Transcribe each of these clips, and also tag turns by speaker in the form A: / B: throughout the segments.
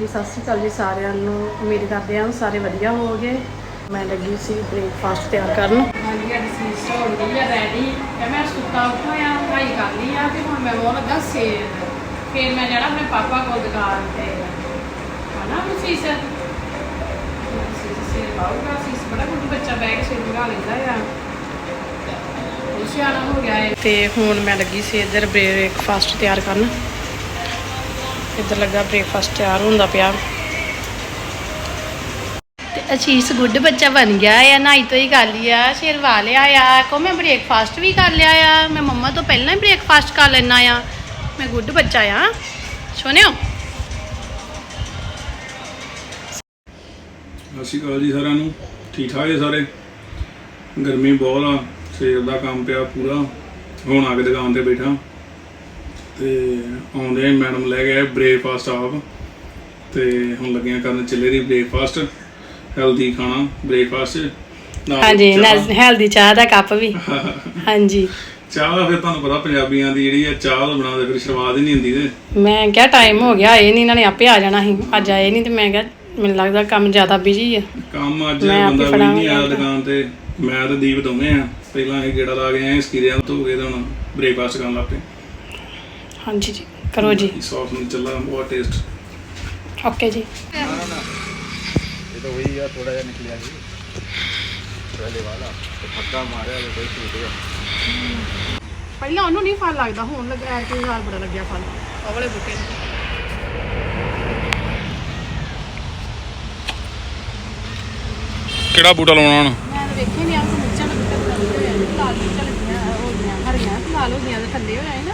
A: ਜੀ, ਸਤਿ ਸ਼੍ਰੀ ਅਕਾਲ ਜੀ ਸਾਰਿਆਂ ਨੂੰ। ਉਮੀਦ ਕਰਦੇ ਹਾਂ ਸਾਰੇ ਵਧੀਆ ਹੋਵੋਗੇ। ਮੈਂ ਲੱਗੀ ਸੀ ਬ੍ਰੇਕਫਾਸਟ ਤਿਆਰ ਕਰਨ। ਹਾਂਜੀ ਅੱਜ ਸੀ ਸੌਣ ਗਈ ਆ ਰੈਡੀ ਤੇ ਮੈਂ ਸੁੱਤਾ ਉੱਠਿਆ ਭਾਈ ਕਰ ਲਈ ਆ ਤੇ ਹੁਣ ਮੈਂ ਉਹ ਲੱਗਾ ਸੇਲ ਫਿਰ ਮੈਂ ਜਾਣਾ ਆਪਣੇ ਪਾਪਾ ਕੋਲ ਦੁਕਾਨ ਤੇ। ਹਨਾ ਸੀਸ ਸੀਸ ਬੜਾ ਬੱਚਾ ਬੈਗ ਲੈਂਦਾ ਆ। ਉਹ ਹੋ ਗਿਆ ਤੇ ਹੁਣ ਮੈਂ ਲੱਗੀ ਸੀ ਇੱਧਰ ਬ੍ਰੇਕਫਾਸਟ ਤਿਆਰ ਕਰਨ। ਇੱਧਰ ਲੱਗਾ ਬ੍ਰੇਕਫਾਸਟ ਤਿਆਰ ਹੁੰਦਾ ਪਿਆ। ਤੇ ਅਸ਼ੀਸ਼ ਗੁੱਡ ਬੱਚਾ ਬਣ ਗਿਆ ਆ ਨਾਈ ਤੋਂ ਹੀ ਕਰ ਲਿਆ ਸ਼ੇਰਵਾ ਲਿਆ ਆ। ਕੋ ਮੈਂ ਬ੍ਰੇਕਫਾਸਟ ਵੀ ਕਰ ਲਿਆ ਆ। ਮੈਂ ਮੰਮਾ ਤੋਂ ਪਹਿਲਾਂ ਹੀ ਬ੍ਰੇਕਫਾਸਟ ਕਰ ਲੈਣਾ ਆ। ਮੈਂ ਗੁੱਡ ਬੱਚਾ ਆ। ਸੁਣਿਓ?
B: ਸਤਿ ਸ਼੍ਰੀ ਅਕਾਲ ਜੀ ਸਾਰਿਆਂ ਨੂੰ। ਠੀਕ ਠਾਕ ਹੈ ਸਾਰੇ? ਗਰਮੀ ਬਹੁਤ ਆ ਸਵੇਰ ਦਾ ਕੰਮ ਪਿਆ ਪੂਰਾ। ਹੁਣ ਆ ਕੇ ਦੁਕਾਨ ਤੇ ਬੈਠਾ। ਤੇ ਆਉਂਦੇ ਹੀ ਮੈਡਮ ਲੈ ਗਏ ਬ੍ਰੇਕਫਾਸਟ ਆਪ। ਤੇ ਹੁਣ ਲੱਗੇ ਆ ਕਰਨ ਚੱਲੇ ਦੀ ਬ੍ਰੇਕਫਾਸਟ ਹੈਲਦੀ ਖਾਣਾ ਬ੍ਰੇਕਫਾਸਟ ਨਾਲ
A: ਹਾਂਜੀ
B: ਚਾਹ।
A: ਹੈਲਦੀ ਚਾਹ ਦਾ ਕੱਪ ਵੀ। ਹਾਂਜੀ।
B: ਚਾਹ ਦਾ ਫਿਰ ਤੁਹਾਨੂੰ ਪਤਾ ਪੰਜਾਬੀਆਂ ਦੀ ਜਿਹੜੀ ਆ ਚਾਹ ਤੋਂ ਤਾਂ ਫਿਰ ਸ਼ੁਰੂਆਤ ਹੀ ਨਹੀਂ ਹੁੰਦੀ ਤੇ।
A: ਮੈਂ ਕਿਹਾ ਟਾਈਮ ਹੋ ਗਿਆ ਇਹ ਨਹੀਂ ਇਹਨਾਂ ਨੇ ਆਪੇ ਆ ਜਾਣਾ ਸੀ। ਅੱਜ ਆਏ ਨਹੀਂ ਤੇ ਮੈਂ ਕਿਹਾ ਮੈਨੂੰ ਲੱਗਦਾ ਕੰਮ ਜ਼ਿਆਦਾ ਬਿਜ਼ੀ ਆ।
B: ਕੰਮ ਅੱਜ
A: ਮੈਂ ਆਪੇ
B: ਬੰਦਾ ਵੀ ਨਹੀਂ ਆਇਆ। ਦੁਕਾਨ ਤੇ। ਮੈਂ ਤੇ ਦੀਪ ਦੋਵੇਂ ਆ। ਪਹਿਲਾਂ ਇਹ ਗੇੜਾ ਲਾ ਕੇ ਆਏ ਸਕੀਰਿਆਂ ਤੋਂ ਗਏ ਤਾਂ ਹੁਣ ਬ੍ਰੇਕਫਾਸਟ ਕਰਨ ਲੱਗ ਪਏ।
A: ਹਾਂਜੀ ਜੀ ਕਰੋ ਜੀ
B: ਸੌਸ ਨੂੰ ਚੱਲਾ ਬਹੁਤ ਟੇਸਟ
A: ਓਕੇ ਜੀ
C: ये तो वही यार थोड़ा जा निकलिया ही पहले वाला तो धक्का मारे तो कोई टूट गया
A: ਪਹਿਲਾਂ ਉਹਨੂੰ ਨਹੀਂ ਫਲ ਲੱਗਦਾ ਹੁਣ ਲੱਗ ਐਤਕੀ ਸਾਲ ਬੜਾ ਲੱਗਿਆ ਫਲ ਉਹ ਵਾਲੇ ਬੂਟੇ ਨੂੰ
B: ਕਿਹੜਾ ਬੂਟਾ ਲਾਉਣਾ ਹੁਣ
A: ਮੈਂ ਤਾਂ ਵੇਖੇ ਨਹੀਂ ਆ ਕਿ ਮਿਰਚਾਂ ਦੇ ਬੂਟੇ ਲੱਗੇ ਹੋਏ ਆ ਲਾਲ ਮਿਰਚਾਂ ਲੱਗੀਆਂ ਹੋ ਗਈਆਂ ਹਰੀਆਂ ਤੇ ਲਾਲ ਹੋ ਗਈਆਂ ਤੇ ਥੱਲੇ ਹੋ ਜਾਏ ਨਾ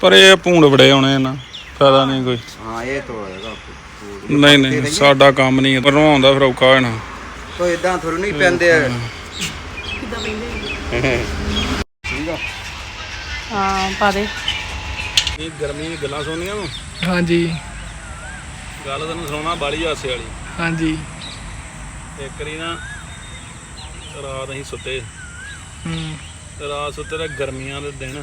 B: ਪਰ ਇਹ ਭੂੰਡ ਬੜੇ ਆਉਣੇ ਇਹਨਾਂ ਫਾਇਦਾ ਨਹੀਂ ਕੋਈ।
C: ਹਾਂ ਇਹ ਤੋੜ ਦੇਗਾ
B: ਨਹੀਂ ਨਹੀਂ ਸਾਡਾ ਕੰਮ ਨਹੀਂ ਭਰਵਾਉਣ ਫਿਰ ਔਖਾ ਹੋਣਾ।
C: ਤੋ ਇਦਾਂ ਥੋੜੀ
A: ਨਹੀਂ ਪੈਂਦੇ
C: ਆ। ਠੀਕ ਆ।
A: ਹਾਂ ਪਾ ਦੇ।
B: ਇਹ ਗਰਮੀ ਦੀ ਗੱਲਾਂ ਸੁਣਨੀਆਂ ਨੂੰ
D: ਹਾਂਜੀ।
B: ਗੱਲ ਤੈਨੂੰ ਸੁਣਾਉਣਾ ਬਾਲੀ ਹਾਸੇ ਵਾਲੀ।
D: ਹਾਂਜੀ।
B: ਇੱਕ ਰੀ ਨਾ ਰਾਤ ਅਸੀਂ ਸੁੱਤੇ।
D: ਹੂੰ।
B: ਰਾਤ ਸੁੱਤੇ ਤੇ ਗਰਮੀਆਂ ਦੇ ਦਿਨ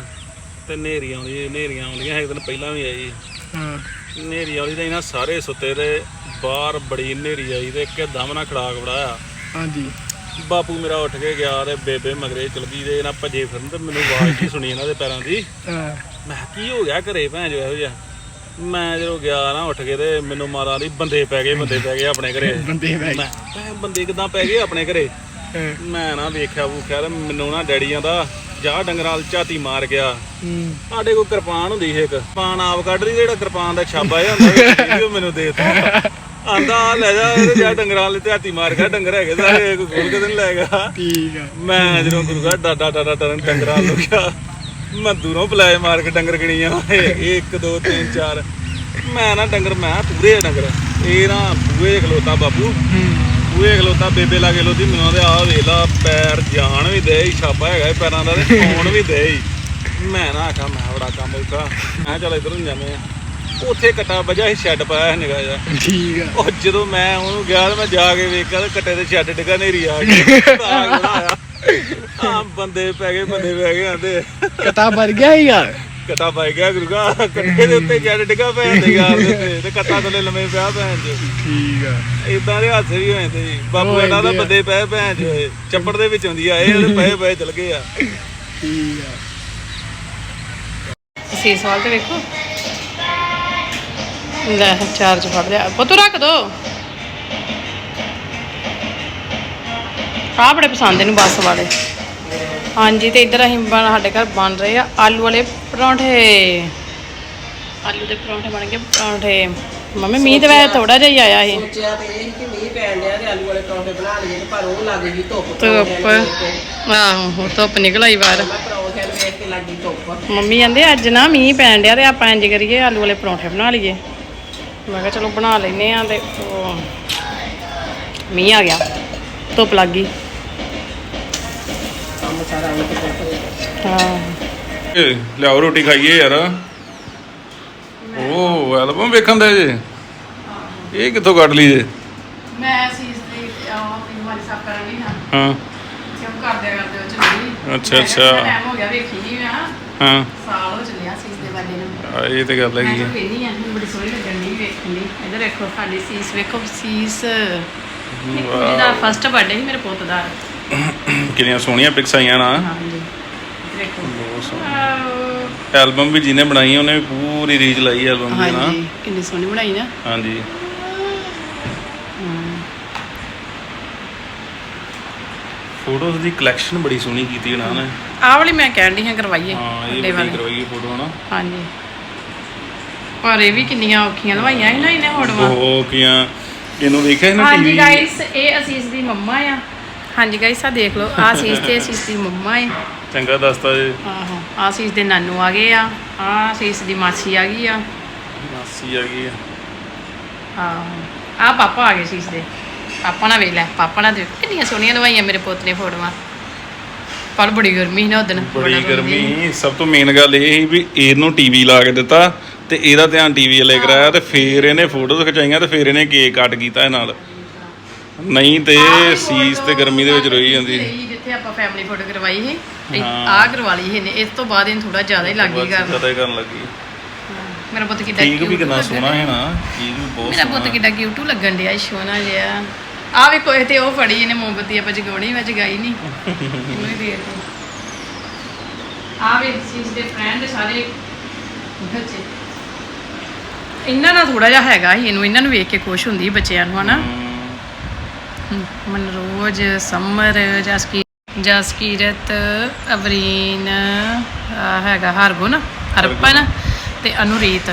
B: ਤੇ ਨੇਰੀ ਆਉਂਦੀ ਨੇਰੀਆਂ ਆਉਂਦੀਆਂ ਇੱਕ ਦਿਨ ਪਹਿਲਾਂ ਵੀ ਆਈ।
D: ਹਾਂ।
B: ਨੇਰੀ ਆਉਂਦੀ ਤੇ ਇਹਨਾਂ ਸਾਰੇ ਸੁੱਤੇ ਤੇ ਬਾਹਰ ਬੜੀ ਨੇਰੀ ਆਈ ਤੇ ਇੱਕਦਮ ਨਾ ਖੜਾਕ ਬੜਾਇਆ
D: ਹਾਂਜੀ।
B: ਬਾਪੂ ਮੇਰਾ ਉੱਠ ਕੇ ਗਿਆ ਤੇ ਬੇਬੇ ਮਗਰੇ ਚਲ ਗਈ ਤੇ ਇਹਨਾਂ ਭੱਜੇ ਫਿਰਨ ਤੇ ਮੈਨੂੰ ਆਵਾਜ਼ ਕੀ ਸੁਣੀ ਇਹਨਾਂ ਦੇ ਪੈਰਾਂ ਦੀ।
D: ਹਾਂ।
B: ਮੈਂ ਕਿਹਾ, ਕੀ ਹੋ ਗਿਆ ਘਰੇ ਭੈਣ ਜੋ ਇਹੋ ਜਿਹਾ? ਮੈਂ ਜਦੋਂ ਗਿਆ ਨਾ ਉੱਠ ਕੇ ਤੇ ਮੈਨੂੰ ਮਾਰਾ ਦੀ ਬੰਦੇ ਪੈ ਗਏ ਬੰਦੇ ਪੈ ਗਏ ਆਪਣੇ ਘਰੇ।
D: ਬੰਦੇ ਬੈ
B: ਮੈਂ ਬੰਦੇ ਕਿਦਾਂ ਪੈ ਗਏ ਆਪਣੇ ਘਰੇ?
D: ਹਾਂ।
B: ਮੈਂ ਨਾ ਵੇਖਿਆ ਵੂਖਿਆ ਤੇ ਮੈਨੂੰ ਨਾ ਡੈਡੀਆਂ ਦਾ ਜਾ ਡੰਗਰਾਂ ਵਾਲ ਝਾਤੀ ਮਾਰ ਗਿਆ।
D: ਹੂੰ।
B: ਸਾਡੇ ਕੋਲ ਕਿਰਪਾਨ ਹੁੰਦੀ ਸੀ ਇੱਕ। ਕਿਰਪਾਨ ਆਪ ਕੱਢ ਲਈ ਜਿਹੜਾ ਕਿਰਪਾਨ ਦਾ ਛਾਪਾ ਜਿਹਾ ਹੁੰਦਾ ਸੀ ਉਹ ਮੈਨੂੰ ਦੇ ਦਿੱਤਾ। ਆਂਦਾ ਲੈ ਜਾ ਇਹਦੇ ਜਾ ਡੰਗਰਾਂ ਵਾਲੇ ਤੇ ਝਾਤੀ ਮਾਰ ਗਿਆ ਡੰਗਰ ਹੈਗੇ ਸਾਰੇ ਕੋਈ ਖੋਲ ਕੇ ਤੇ ਨਹੀਂ ਲੈਗਾ
D: ਠੀਕ ਆ।
B: ਮੈਂ ਜਦੋਂ ਗੁਰੂ ਘਰ ਡਾਡਾ ਡਾਡਾ ਟਰਨ ਡੰਗਰਾਂ ਗਿਆ ਮੈਂ ਦੂਰੋਂ ਪਲਾਏ ਮਾਰ ਕੇ ਡੰਗਰ ਗਣੀਆਂ। 1 2 3 4 ਮੈਂ ਨਾ ਡੰਗਰ ਮੈਂ ਪੂਰੇ ਆ ਡੰਗਰ। ਇਹ ਨਾ ਬੂਏ ਖਲੋਤਾ ਬਾਬੂ
D: ਹੂੰ।
B: ਬੂਏ ਖਲੋਤਾ ਬੇਬੇ ਲਾਗੇ ਖਲੋਤੀ ਮੈਨੂੰ ਆਦੇ ਆ ਵੇਲਾ ਪੈਰ ਜਾਣ ਵੀ ਦੇ ਛਾਪਾ ਹੈਗਾ ਇਹ ਪੈਰਾਂ ਦਾ ਤੇ ਆਉਣ ਵੀ ਦੇ ਮੈਂ ਨਾ ਆਖਾ ਮੈਂ ਬੜਾ ਕੰਮ ਔਖਾ। ਮੈਂ ਚੱਲ ਇਧਰ ਨੂੰ ਜਾਂਦੇ ਆ। ਉੱਥੇ ਕਟਾ ਵਜਾ ਸੀ ਸ਼ੈੱਡ ਪਾਇਆ ਨਿਗਾ ਜਾ
D: ਠੀਕ ਆ।
B: ਉਹ ਜਦੋਂ ਮੈਂ ਉਹਨੂੰ ਗਿਆ ਤੇ ਮੈਂ ਜਾ ਕੇ ਵੇਖਿਆ ਤੇ ਕੱਟੇ ਦੇ ਛੱਡ ਡਿੱਗਾ ਨੇਰੀ ਆ ਗਈ। ਤਾਂ ਆਇਆ ਆ ਬੰਦੇ ਪੈ ਗਏ ਬੰਦੇ ਪੈ ਗਏ ਆਂਦੇ
D: ਕਤਾ ਵਰ ਗਿਆ ਹੀ ਯਾਰ
B: ਕਟਾ ਪੈ ਗਿਆ ਗੁਰੂਗਾ। ਕੱਟੇ ਦੇ ਉੱਤੇ ਛੱਡ ਡਿੱਗਾ ਭੈਣ ਦੇ ਯਾਰ ਦੇ ਉੱਤੇ ਤੇ ਕੱਟਾ ਥੱਲੇ ਲੰਮੇ ਪਿਆ ਭੈਣ ਚ
D: ਠੀਕ ਆ।
B: ਇਦਾਂ ਦੇ ਹਾਸੇ ਵੀ ਹੋਏ ਤੇ ਜੀ। ਬਾਪੂ ਇਹਨਾਂ ਦਾ। ਬੰਦੇ ਪਏ ਭੈਣ ਚ ਚੱਪੜ ਦੇ ਵਿੱਚ ਹੁੰਦੀ ਆ ਇਹ ਜਿਹੜੇ ਪਏ ਪਏ ਚਲ ਗਏ ਆ।
D: ਠੀਕ ਆ।
A: ਤੇ ਵੇਖੋ। ਲੈ ਚਾਰਜ ਫੜ ਲਿਆ। ਪੁੱਤ ਰੱਖ ਦੋ। ਆ ਬੜੇ ਪਸੰਦ ਇਹਨੂੰ ਬੱਸ ਵਾਲੇ। ਹਾਂਜੀ ਤੇ ਇੱਧਰ ਅਸੀਂ ਬਣ- ਸਾਡੇ ਘਰ ਬਣ ਰਹੇ ਆ ਆਲੂ ਵਾਲੇ ਪਰੌਂਠੇ। ਆਲੂ ਦੇ ਪਰੌਂਠੇ ਬਣ ਗਏ ਪਰੌਂਠੇ। ਮੰਮੀ ਮੀਂਹ ਤੇ ਵੈਸੇ ਥੋੜਾ ਜਿਹਾ ਹੀ ਆਇਆ ਸੀ।
E: ਸੋਚਿਆ ਤੇ ਇਹ ਕਿ ਮੀਂਹ ਪੈਣ ਡਿਆ ਤੇ ਆਲੂ ਵਾਲੇ ਪਰੌਂਠੇ ਬਣਾ ਲਈਏ ਤੇ ਪਰ ਉਹ ਲੱਗ ਗਈ ਧੁੱਪ।
A: ਧੁੱਪ। ਆਹੋ ਧੁੱਪ ਨਿਕਲ ਆਈ ਬਾਹਰ।
E: ਮੈਂ ਪਰੌਂਠੇ ਨੂੰ ਵੇਖ ਕੇ ਲੱਗੀ ਧੁੱਪ।
A: ਮੰਮੀ ਕਹਿੰਦੇ ਅੱਜ ਨਾ ਮੀਂਹ ਪੈਣ ਡਿਆ ਤੇ ਆਪਾਂ ਇੰਜ ਕਰੀਏ ਆਲੂ ਵਾਲੇ ਪਰੌਂਠੇ ਬਣਾ ਲਈਏ। ਮੈਂ ਕਿਹਾ ਚਲੋ ਬਣਾ ਲੈਨੇ ਆ ਤੇ ਮੀਂਹ ਆ ਗਿਆ ਧੁੱਪ ਲੱਗ ਗਈ। ਹਾਂ
B: ਏ, ਲਿਆਓ ਰੋਟੀ ਖਾਈਏ ਯਾਰ। ਉਹ ਐਲਬਮ ਵੇਖਣ ਦੇ ਜੇ। ਇਹ ਕਿੱਥੋਂ ਕੱਢ ਲਈ ਜੇ?
A: ਮੈਂ ਸੀਸ ਦੀ ਆਪਣੀ ਵਾਲੀ ਸਾਫ਼ ਕਰਾਂਗੀ ਹਾਂ।
B: ਹਾਂ
A: ਕਿਉਂ ਕਰਦੇ ਕਰਦੇ ਉਹ ਚਲੀ।
B: ਅੱਛਾ, ਅੱਛਾ।
A: ਟਾਈਮ ਹੋ ਗਿਆ ਵੇਖੀ ਨਹੀਂ ਮੈਂ।
B: ਹਾਂ।
A: ਸਾਲ ਹੋ ਚੱਲਿਆ ਸੀਸ ਦੇ ਬਾਰੇ ਨੂੰ।
B: ਆ, ਇਹ ਤੇ ਗੱਲ
A: ਮੈਂ
B: ਹੈਗੀ
A: ਤਾਂ
B: ਆ।
A: ਵੇਖੀ ਆ ਮੈਨੂੰ ਬੜੀ ਸੋਹਣੀ ਲੱਗਣ ਦੀ ਵੇਖਣ ਦੀ ਇੱਧਰ ਦੇਖੋ ਸਾਡੀ ਸੀਸ ਵੇਖੋ ਸੀਸ। ਜਿਹਦਾ ਫਸਟ ਬਰਥਡੇ ਸੀ ਮੇਰੇ ਪੁੱਤ ਦਾ।
B: ਕਿੰਨੀਆਂ ਸੋਹਣੀਆਂ ਪਿਕਸ ਆਈਆਂ ਨਾ।
A: ਹਾਂਜੀ। ਇੱਧਰ ਦੇਖੋ।
B: ਬਹੁਤ ਸੋਹਣੀ
A: ਆਹ,
B: ਐਲਬਮ ਵੀ ਜਿਹਨੇ ਬਣਾਈ ਉਹਨੇ ਵੀ ਪੂਰੀ ਰੀਜ ਲਾਈ ਐਲਬਮ ਦੀ ਨਾ।
A: ਹਾਂਜੀ ਕਿੰਨੀ ਸੋਹਣੀ ਬਣਾਈ ਨਾ।
B: ਹਾਂਜੀ। ਫੋਟੋਜ਼ ਦੀ ਕਲੈਕਸ਼ਨ ਬੜੀ ਸੋਹਣੀ ਕੀਤੀ ਨਾ। ਉਹਨੇ
A: ਆਹ ਵਾਲੀ ਮੈਂ ਕਹਿਣ ਦੀ ਹਾਂ ਕਰਵਾਈਏ।
B: ਹਾਂ ਇਹ
A: ਵੱਡੇ
B: ਬੜੀ
A: ਵਾਲੀ।
B: ਕਰਵਾਈ ਫੋਟੋ ਹਨਾ।
A: ਹਾਂਜੀ। ਪਰ ਇਹ ਵੀ ਕਿੰਨੀਆਂ ਔਖੀਆਂ ਲਵਾਈਆਂ ਸੀ ਨਾ ਇਹਨੇ ਹੋੜਵਾ
B: ਕੀਆਂ ਇਹਨੂੰ ਵੇਖਿਆ ਸੀ ਨਾ
A: ਹਾਂਜੀ
B: ਟੀਵੀ
A: ਗਾਇਸ ਇਹ ਅਸੀਸ ਦੀ ਮੰਮਾ ਆ। ਹਾਂਜੀ ਗਾਇਸ ਆ ਦੇਖ ਲਓ ਆ ਅਸੀਸ ਤੇ ਅਸੀਸ ਦੀ ਮੰਮਾ ਆ
B: ਚੰਗਾ ਦੱਸਤਾ ਜੀ।
A: ਆਹੋ ਆ ਅਸੀਸ ਦੇ ਨਾਨੂ ਆ ਗਏ ਆ ਆ ਅਸੀਸ ਦੀ ਮਾਸੀ ਆ ਗਈ ਆ।
B: ਮਾਸੀ ਆ ਗਈ ਆ।
A: ਹਾਂ ਆ ਪਾਪਾ ਆ ਗਏ ਅਸੀਸ ਦੇ। ਪਾਪਾ ਨਾਲ ਵੇਖ ਲੈ ਪਾਪਾ ਨਾਲ ਦੇਖ ਕਿੰਨੀਆਂ ਸੋਹਣੀਆਂ ਲਵਾਈਆਂ ਮੇਰੇ ਪੁੱਤ ਨੇ ਫੋਟੋਆਂ। ਪਰ ਬੜੀ ਗਰਮੀ ਸੀ ਨਾ ਉਦੋਂ
B: ਬੜੀ ਗਰਮੀ ਸਭ ਤੋਂ ਮੇਨ ਗੱਲ ਇਹ ਸੀ ਵੀ ਇਹਨੂੰ ਟੀਵੀ ਲਾ ਕੇ ਦਿੱਤਾ ਤੇ ਇਹਦਾ ਧਿਆਨ ਟੀਵੀ ਵਾਲੇ ਕਰਾਇਆ ਤੇ ਫੇਰ ਇਹਨੇ ਫੋਟੋਜ਼ ਖਿਚਾਈਆਂ ਤੇ ਫੇਰ ਇਹਨੇ ਕੇਕ ਕੱਟ ਕੀਤਾ ਇਹ ਨਾਲ। ਨਹੀਂ ਤੇ ਸੀਸ ਤੇ ਗਰਮੀ ਦੇ ਵਿੱਚ ਰੋਈ ਜਾਂਦੀ। ਸੀ।
A: ਜਿੱਥੇ ਆਪਾਂ ਫੈਮਿਲੀ ਫੋਟੋ ਕਰਵਾਈ ਸੀ
B: ਹਾਂ।
A: ਆ ਕਰਵਾ ਲਈ ਇਹਨੇ ਇਸ ਤੋਂ ਬਾਅਦ ਇਹਨੂੰ ਥੋੜਾ ਜ਼ਿਆਦਾ ਹੀ ਲੱਗ ਕਰਨ
B: ਜ਼ਿਆਦਾ ਹੀ ਕਰਨ ਲੱਗੀ।
A: ਮੇਰਾ ਪੁੱਤ ਕਿੱਡਾ
B: ਕੇਕ ਵੀ
A: cute
B: ਕਿੰਨਾ
A: ਲੱਗਣ
B: ਸੋਹਣਾ। ਹੈ ਨਾ ਕੇਕ ਵੀ ਬਹੁਤ
A: ਮੇਰਾ ਪੁੱਤ
B: ਸੋਹਣਾ।
A: ਕਿੱਡਾ ਕਿਊਟੂ ਲੱਗਣ ਡਿਆ ਸੋਹਣਾ ਜਿਹਾ। ਆ ਵੇਖੋ ਇਹ ਤੇ ਉਹ ਫੜੀ ਇਹਨੇ ਮੋਮਬੱਤੀ ਆਪਾਂ ਜਗਾਉਣੀ ਮੈਂ ਜਗਾਈ ਨਹੀਂ ਇਹਨੂੰ ਹੀ ਦੇ ਦਿੱਤੀ ਆ ਵੇ ਸੀਸ ਦੇ ਫਰੈਂਡ ਸਾਰੇ ਬੱਚੇ। ਇਹਨਾਂ ਨਾਲ ਥੋੜਾ ਜਿਹਾ ਹੈਗਾ ਸੀ ਇਹਨੂੰ ਇਹਨਾਂ ਨੂੰ ਵੇਖ ਕੇ ਖੁਸ਼ ਹੁੰਦੀ ਬੱਚਿਆਂ ਨੂੰ ਹਨਾ?
B: ਹਮ,
A: ਮਨਰੋਜ ਸਮਰ ਜਸਕੀ ਜਸਕੀਰਤ ਅਵਰੀਨ ਹੈਗਾ ਹਰਗੁਣ ਹਰਪਨ ਤੇ ਅਨੁਰੀਤ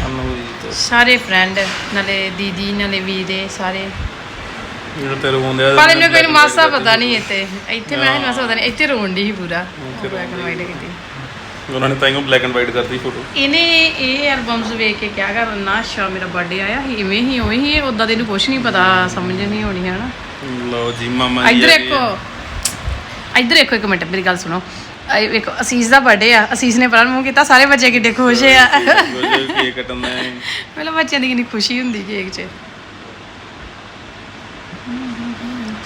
A: ਸਾਰੇ ਫਰੈਂਡ ਨਾਲੇ ਦੀਦੀ ਨਾਲੇ ਵੀਰੇ ਸਾਰੇ
B: ਜਿਹੜਾ ਤੇ ਰੋਂਦੇ ਆ
A: ਪਰ ਇਹਨੂੰ ਕੋਈ ਮਾਸਾ ਪਤਾ ਨਹੀਂ ਇੱਥੇ ਇੱਥੇ ਮੈਂ ਇਹਨੂੰ ਮਾਸਾ ਪਤਾ ਨਹੀਂ ਇੱਥੇ ਰੋਣ ਦੀ ਸੀ ਪੂਰਾ
B: ਇੱਥੇ
A: ਬਲੈਕ ਐਂਡ ਕੀਤੀ
B: ਉਹਨਾਂ ਨੇ ਤਾਈਓ ਬਲੈਕ ਐਂਡ ਵਾਈਟ ਕਰਤੀ ਫੋਟੋ
A: ਇਹਨੇ ਇਹ ਐਲਬਮਸ ਵੇਖ ਕੇ ਕਿਹਾ ਕਰਨਾ ਅੱਛਾ ਮੇਰਾ ਬਰਥਡੇ ਆਇਆ ਸੀ ਇਵੇਂ ਹੀ ਉਵੇਂ ਹੀ ਉਦਾਂ ਇਹਨੂੰ ਕੁਝ ਨਹੀਂ ਪਤਾ ਸਮਝ ਨਹੀਂ ਆਉਣੀ ਹੈ ਨਾ
B: ਲਓ ਜੀ ਮਾਮਾ ਜੀ
A: ਇੱਧਰ
B: ਆ ਗਏ।
A: ਦੇਖੋ ਇੱਧਰ ਦੇਖੋ ਇੱਕ ਮਿੰਟ ਮੇਰੀ ਗੱਲ ਸੁਣੋ। ਇਹ ਵੇਖੋ ਅਸੀਸ ਦਾ ਬਰਥਡੇ ਆ ਅਸੀਸ ਨੇ ਪਰਾਂ ਮੂੰਹ ਕੀਤਾ ਸਾਰੇ ਬੱਚੇ ਕਿੱਡੇ ਖੁਸ਼ ਆ।
B: ਕੇਕ ਕੱਟਣ
A: ਪਹਿਲਾਂ ਬੱਚਿਆਂ ਦੀ ਕਿੰਨੀ ਖੁਸ਼ੀ ਹੁੰਦੀ ਕੇਕ 'ਚ।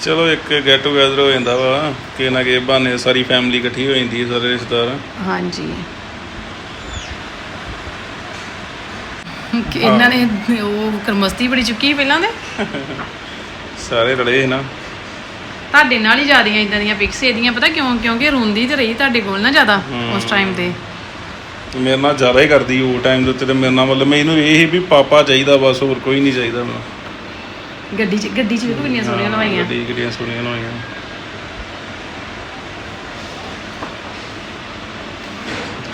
B: ਚਲੋ ਇੱਕ ਗੈਟ ਟੂਗੇਦਰ ਹੋ ਜਾਂਦਾ ਵਾ ਕਿ ਨਾ ਕਿ ਬਹਾਨੇ ਸਾਰੀ ਫੈਮਿਲੀ ਇਕੱਠੀ ਹੋ ਜਾਂਦੀ ਹੈ ਸਾਰੇ ਰਿਸ਼ਤੇਦਾਰ।
A: ਹਾਂਜੀ। ਕਿ ਇਹਨਾਂ ਨੇ ਉਹ ਕਰਮਸਤੀ ਬੜੀ ਚੁੱਕੀ ਸੀ ਪਹਿਲਾਂ ਦੇ
B: ਸਾਰੇ ਰਲੇ ਸੀ ਨਾ।
A: ਤੁਹਾਡੇ ਨਾਲ ਹੀ ਜਿਆਦੀਆਂ ਇਦਾਂ ਦੀਆਂ ਪਿਕਸ ਇਹਦੀਆਂ ਪਤਾ ਕਿਉਂ? ਕਿਉਂਕਿ ਰੋਂਦੀ ਤੇ ਰਹੀ ਤੁਹਾਡੇ ਕੋਲ ਨਾ ਜ਼ਿਆਦਾ ਉਸ ਟਾਈਮ ਤੇ।
B: ਮੇਰੇ ਨਾਲ ਜ਼ਿਆਦਾ ਹੀ ਕਰਦੀ ਉਹ ਟਾਈਮ ਦੇ ਉੱਤੇ ਤੇ ਮੇਰੇ ਨਾਲ ਮਤਲਬ ਮੈਨੂੰ ਇਹ ਸੀ ਵੀ ਪਾਪਾ ਚਾਹੀਦਾ ਬਸ ਹੋਰ ਕੋਈ ਨਹੀਂ ਚਾਹੀਦਾ ਮੈਨੂੰ।
A: ਗੱਡੀ 'ਚ ਗੱਡੀ 'ਚ ਵੇਖੋ ਕਿੰਨੀਆਂ ਸੋਹਣੀਆਂ ਲਵਾਈਆਂ
B: ਗੱਡੀ ਗੱਡੀਆਂ ਸੋਹਣੀਆਂ ਹੋਈਆਂ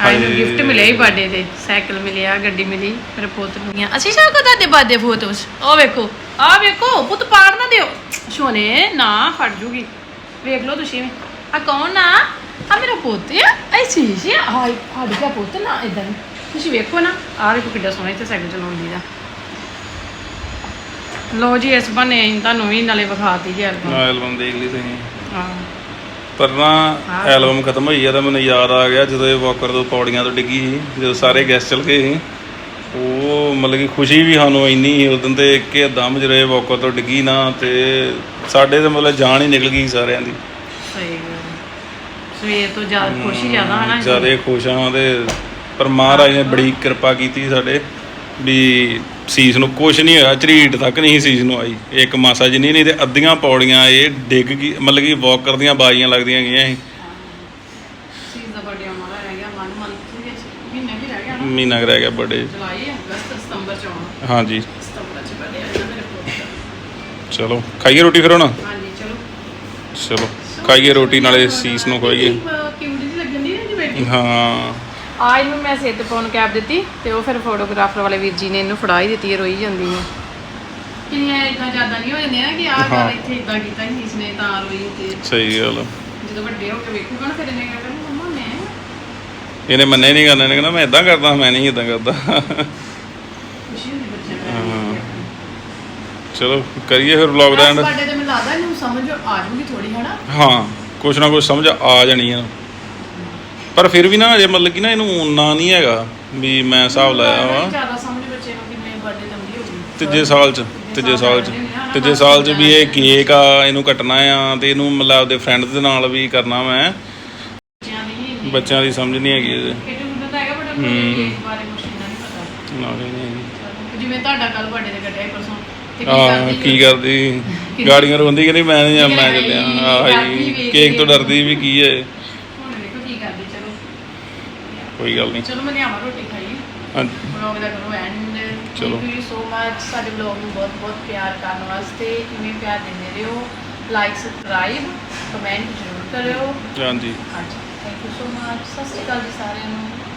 A: ਆਈ ਨੂੰ। ਗਿਫਟ ਮਿਲਿਆ ਹੀ ਬਰਥਡੇ ਤੇ। ਸਾਈਕਲ ਮਿਲਿਆ ਗੱਡੀ ਮਿਲੀ ਮੇਰੇ ਪੁੱਤ ਨੂੰ ਅਸੀਂ ਸ਼ਾਹ ਕੋ ਤੁਹਾਡੇ ਬਰਥਡੇ ਫੋਟੋਸ ਉਹ ਵੇਖੋ ਆ ਵੇਖੋ ਪੁੱਤ ਪਾੜ ਨਾ ਦਿਓ। ਸੋਨੇ ਨਾ ਫੜ ਜੂਗੀ। ਵੇਖ ਲਓ ਤੁਸੀਂ ਆ ਕੌਣ ਆ? ਆ ਮੇਰਾ ਪੁੱਤ ਆ। ਐ ਸ਼ੀਸ਼ ਆ। ਹਾਈ ਫੜ ਗਿਆ ਪੁੱਤ ਨਾ ਇਦਾਂ ਤੁਸੀਂ ਵੇਖੋ ਨਾ। ਆ ਵੇਖੋ ਕਿੱਡਾ ਸੋਹਣਾ ਇੱਥੇ ਸਾਈਕਲ ਚਲਾਉਂਦੀ ਦਾ ਲੋ ਜੀ ਇਸ ਬਨੇ ਤੁਹਾਨੂੰ ਵੀ ਨਾਲੇ ਵਿਖਾਤੀ ਜੀ ਐਲਬਮ
B: ਐਲਬਮ ਦੇਖ ਲਈ ਤੁਸੀਂ।
A: ਹਾਂ।
B: ਪਰ ਨਾ ਐਲਬਮ ਖਤਮ ਹੋਈ ਆ ਤਾਂ ਮੈਨੂੰ ਯਾਦ ਆ ਗਿਆ ਜਦੋਂ ਇਹ ਵਾਕਰ ਤੋਂ ਪੌੜੀਆਂ ਤੋਂ ਡਿੱਗੀ ਸੀ ਜਦੋਂ ਸਾਰੇ ਗੈਸਟ ਚਲ ਗਏ ਸੀ। ਉਹ ਮਤਲਬ ਕਿ ਖੁਸ਼ੀ ਵੀ ਸਾਨੂੰ ਇੰਨੀ ਸੀ ਉਦੋਂ ਤੇ ਇੱਕੇ ਦਮ ਇਹ ਵਾਕਰ ਤੋਂ ਡਿੱਗੀ ਨਾ ਤੇ ਸਾਡੇ ਤੇ ਮਤਲਬ ਜਾਨ ਹੀ ਨਿਕਲ ਗਈ ਸਾਰਿਆਂ ਦੀ।
A: ਸਹੀ ਗੱਲ ਸਵੇਰ ਤੋਂ ਜ਼ਿਆਦਾ ਖੁਸ਼ੀ ਜ਼ਿਆਦਾ ਹਨਾ
B: ਜ਼ਿਆਦਾ ਖੁਸ਼ ਹਾਂ ਤੇ ਪਰ ਮਹਾਰਾਜ ਨੇ ਬੜੀ ਕਿਰਪਾ ਕੀਤੀ ਸਾਡੇ ਵੀ ਸੀਸ ਨੂੰ ਕੁਛ ਨਹੀਂ ਹੋਇਆ ਝਰੀਟ ਤੱਕ ਨਹੀਂ ਸੀਸ ਨੂੰ ਆਈ। ਇੱਕ ਮਾਸਾ ਜਿੰਨੀ ਨਹੀਂ ਤੇ ਅੱਧੀਆਂ ਪੌੜੀਆਂ ਇਹ ਡਿੱਗ ਗਈ ਮਤਲਬ ਕਿ ਵਾਕਰ ਦੀਆਂ ਬਾਜ਼ੀਆਂ ਲੱਗਦੀਆਂ ਗਈਆਂ ਸੀ
A: ਚੀਜ਼ ਦਾ ਬਰਥਡੇ ਆਉਣ ਵਾਲਾ ਰਹਿ ਗਿਆ ਮਨ ਮਨ ਦੇ ਵਿੱਚ ਮਹੀਨਾ ਵੀ ਰਹਿ ਗਿਆ ਨਾ।
B: ਮਹੀਨਾ ਕੁ ਰਹਿ ਗਿਆ ਬਰਥਡੇ
A: ਜੁਲਾਈ ਅਗਸਤ ਸਤੰਬਰ ਚ ਆਉਣਾ।
B: ਹਾਂਜੀ।
A: ਸਤੰਬਰ ਚ ਬਰਥਡੇ ਆ ਜਾਣਾ ਮੇਰੇ ਪੁੱਤ ਦਾ।
B: ਚਲੋ ਖਾਈਏ ਰੋਟੀ ਫਿਰ ਹੁਣ?
A: ਹਾਂਜੀ ਚਲੋ।
B: ਚਲੋ ਖਾਈਏ ਰੋਟੀ ਨਾਲੇ ਸੀਸ ਨੂੰ ਖਵਾਈਏ।
A: ਕਿਊਟ ਜੀ ਲੱਗਣ ਦੀ ਨਾ ਜੀ ਬੇਟੀ?
B: ਹਾਂ।
A: ਆ ਇਹਨੂੰ ਮੈਂ ਤੇ ਪਾਉਣ ਕੈਪ ਦਿੱਤੀ ਤੇ ਉਹ ਫਿਰ ਫੋਟੋਗ੍ਰਾਫਰ ਵਾਲੇ ਵੀਰ ਜੀ ਨੇ ਇਹਨੂੰ ਫੜਾ ਹੀ ਦਿੱਤੀ ਹੈ ਰੋਈ ਜਾਂਦੀ ਹੈ। ਕਿੰਨੀਆਂ ਇਦਾਂ ਜ਼ਿਆਦਾ ਨਹੀਂ ਹੋ ਜਾਂਦੀਆਂ ਨਾ ਕਿ ਆਹ
B: ਹਾਂ।
A: ਗੱਲ ਇੱਥੇ ਇਦਾਂ ਕੀਤਾ ਸੀ ਇਸਨੇ ਤਾਂ ਰੋਈ ਤੇ
B: ਸਹੀ ਗੱਲ
A: ਜਦੋਂ ਵੱਡੇ ਹੋ ਕੇ ਵੇਖੂਗਾ ਨਾ ਫਿਰ ਇਹਨੇ ਕਹਿਣਾ ਮੰਮਾ ਮੈਂ
B: ਇਹਨੇ ਮੰਨੇ ਨਹੀਂ ਕਰਨਾ ਇਹਨੇ ਕਹਿੰਦਾ ਮੈਂ ਇਦਾਂ ਕਰਦਾ ਮੈਂ ਨਹੀਂ ਇਦਾਂ ਕਰਦਾ।
A: ਖੁਸ਼ੀ ਹੁੰਦੀ ਬੱਚਿਆਂ ਨੂੰ।
B: ਹਾਂ। ਚਲੋ ਕਰੀਏ ਫਿਰ ਵਲੌਗ ਦਾ ਐਂਡ
A: ਬਰਥਡੇ ਤੇ ਮੈਨੂੰ ਲੱਗਦਾ ਇਹਨੂੰ ਸਮਝ ਆ ਜੂਗੀ ਥੋੜੀ ਹਨਾ?
B: ਹਾਂ ਕੁਛ ਨਾ ਕੁਛ ਸਮਝ ਆ ਜਾਣੀ ਆ। ਪਰ ਫਿਰ ਵੀ ਨਾ ਅਜੇ ਮਤਲਬ ਕਿ ਨਾ ਇਹਨੂੰ ਉਨਾ ਨਹੀਂ ਹੈਗਾ ਵੀ ਮੈਂ ਹਿਸਾਬ ਲਾਇਆ ਵਾ।
A: ਜ਼ਿਆਦਾ ਸਮਝ ਬੱਚੇ ਨੂੰ ਕਿੰਨੇ ਬਰਥਡੇ ਲੰਬੀ ਹੋ ਗਈ
B: ਤੀਜੇ ਸਾਲ ਚ ਤੀਜੇ ਸਾਲ ਚ ਤੀਜੇ ਸਾਲ ਚ ਵੀ ਇਹ ਕੇਕ ਆ ਇਹਨੂੰ ਕੱਟਣਾ ਆ ਤੇ ਇਹਨੂੰ ਮਤਲਬ ਆਪਦੇ ਫਰੈਂਡ ਦੇ ਨਾਲ ਵੀ ਕਰਨਾ ਮੈਂ।
A: ਬੱਚਿਆਂ ਦੀ
B: ਬੱਚਿਆਂ ਸਮਝ ਨਹੀਂ ਹੈਗੀ ਇਹਦੇ
A: ਕਿਤੇ ਹੁੰਦਾ ਤਾਂ ਹੈਗਾ ਬਟ
B: ਹੂੰ।
A: ਕੇਕ ਬਾਰੇ ਕੁਛ ਇੰਨਾ ਨਹੀਂ ਪਤਾ।
B: ਨਾ ਨਹੀਂ ਹੈਗੀ।
A: ਚਲੋ, ਜਿਵੇਂ ਤੁਹਾਡਾ ਕੱਲ ਬਰਥਡੇ ਤੇ ਕੱਢਿਆ ਸੀ ਪਰਸੋਂ ਤੇ ਕੀ
B: ਆ
A: ਕਰਦੀ
B: ਕੀ? ਕਰਦੀ? ਗਾੜੀਆਂ ਰੋਂਦੀ ਕਿ ਨਹੀਂ ਮੈਂ ਨਹੀਂ
A: ਕਿ
B: ਮੈਂ ਚੱਲਿਆ। ਆਹੀ ਕੇਕ ਤੋਂ। ਡਰਦੀ ਵੀ ਕੀ ਹੈ
A: ਹੁਣ ਵੇਖੋ ਕੀ ਕਰਦੀ ਚਲੋ
B: ਕੋਈ ਗੱਲ ਨਹੀਂ।
A: ਚਲੋ ਮੈਂ ਲਿਆਵਾਂ ਰੋਟੀ ਖਾਈ।
B: ਹਾਂਜੀ।
A: ਵਲੌਗ ਦਾ ਕਰੋ ਐਂਡ
B: ਚਲੋ।
A: ਥੈਂਕ ਯੂ ਸੋ ਮਚ ਸਾਡੇ ਵਲੌਗ ਨੂੰ ਬਹੁਤ ਬਹੁਤ ਪਿਆਰ ਕਰਨ ਵਾਸਤੇ ਇਵੇਂ ਪਿਆਰ ਦਿੰਦੇ ਰਹੋ। ਲਾਈਕ ਸਬਸਕ੍ਰਾਈਬ ਕਮੈਂਟ ਜ਼ਰੂਰ ਕਰਿਓ।
B: ਹਾਂਜੀ।
A: ਹਾਂਜੀ। ਥੈਂਕ ਯੂ ਸੋ ਮਚ ਸਤਿ ਸ਼੍ਰੀ ਅਕਾਲ ਜੀ ਸਾਰਿਆਂ ਨੂੰ।